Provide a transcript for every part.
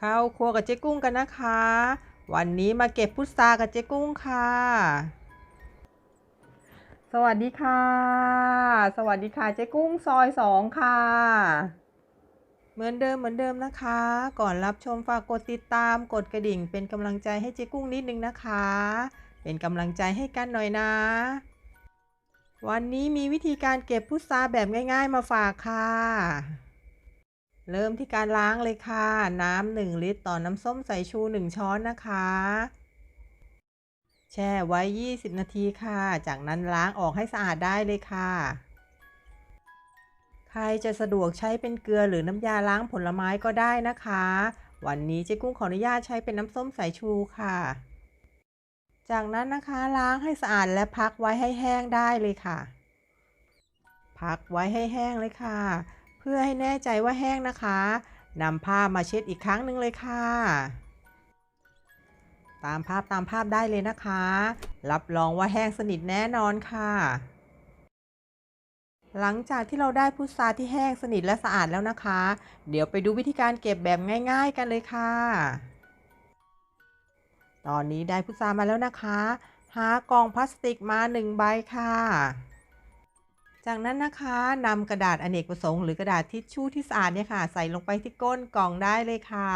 เข้าครัวกับเจ๊กุ้งกันนะคะ วันนี้มาเก็บพุทรากับเจ๊กุ้งค่ะ สวัสดีค่ะ สวัสดีค่ะเจ๊กุ้งซอยสองค่ะ เหมือนเดิมเหมือนเดิมนะคะ ก่อนรับชมฝากกดติดตามกดกระดิ่ง เป็นกำลังใจให้เจ๊กุ้งนิดนึงนะคะ เป็นกำลังใจให้กันหน่อยนะ วันนี้มีวิธีการเก็บพุทราแบบง่าย ๆ มาฝากค่ะ เริ่มที่การล้างเลยค่ะ น้ำหนึ่งลิตรต่อน้ำส้มสายชูหนึ่งช้อนนะคะ แช่ไว้ 20 นาทีค่ะ จากนั้นล้างออกให้สะอาดได้เลยค่ะ ใครจะสะดวกใช้เป็นเกลือหรือน้ำยาล้างผลไม้ก็ได้นะคะ วันนี้เจ๊กุ้งขออนุญาตใช้เป็นน้ำส้มสายชูค่ะ จากนั้นนะคะล้างให้สะอาดและพักไว้ให้แห้งได้เลยค่ะ พักไว้ให้แห้งเลยค่ะ พื่อให้แน่ใจว่าแห้งนะคะนำผ้ามาเช็ดอีกครั้งหนึ่งเลยค่ะ ตามภาพตามภาพได้เลยนะคะ รับรองว่าแห้งสนิทแน่นอนค่ะ หลังจากที่เราได้พุทราที่แห้งสนิทและสะอาดแล้วนะคะ เดี๋ยวไปดูวิธีการเก็บแบบง่าย ๆ กันเลยค่ะ ตอนนี้ได้พุทรามาแล้วนะคะ หากล่องพลาสติกมาหนึ่งใบค่ะ จากนั้นนะคะนำกระดาษอเนกประสงค์หรือกระดาษทิชชู่ที่สะอาดเนี่ยค่ะ ใส่ลงไปที่ก้นกล่องได้เลยค่ะ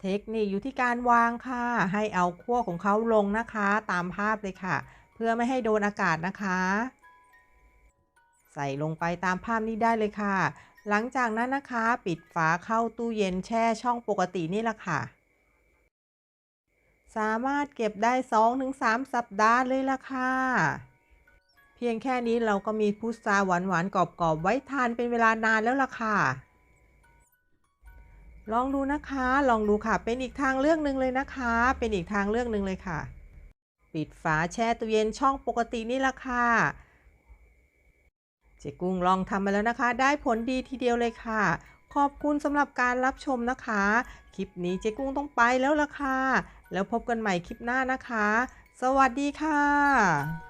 เทคนิคอยู่ที่การวางค่ะ ให้เอาขั้วของเขาลงนะคะตามภาพเลยค่ะ เพื่อไม่ให้โดนอากาศนะคะ ใส่ลงไปตามภาพนี้ได้เลยค่ะ หลังจากนั้นนะคะ ปิดฝาเข้าตู้เย็นแช่ช่องปกตินี่แหละค่ะ สามารถเก็บได้ 2-3 สัปดาห์เลยล่ะค่ะ เพียงแค่นี้เราก็มีพุทราหวานๆกรอบๆ ไว้ทานเป็นเวลานานแล้วล่ะค่ะ ลองดูนะคะ ลองดูค่ะ เป็นอีกทางเลือกหนึ่งเลยนะคะ เป็นอีกทางเลือกหนึ่งเลยค่ะ ปิดฝาแช่ตู้เย็นช่องปกตินี่ล่ะค่ะ เจ๊กุ้งลองทำมาแล้วนะคะ ได้ผลดีทีเดียวเลยค่ะ ขอบคุณสำหรับการรับชมนะคะ คลิปนี้เจ๊กุ้งต้องไปแล้วล่ะค่ะ แล้วพบกันใหม่คลิปหน้านะคะ สวัสดีค่ะ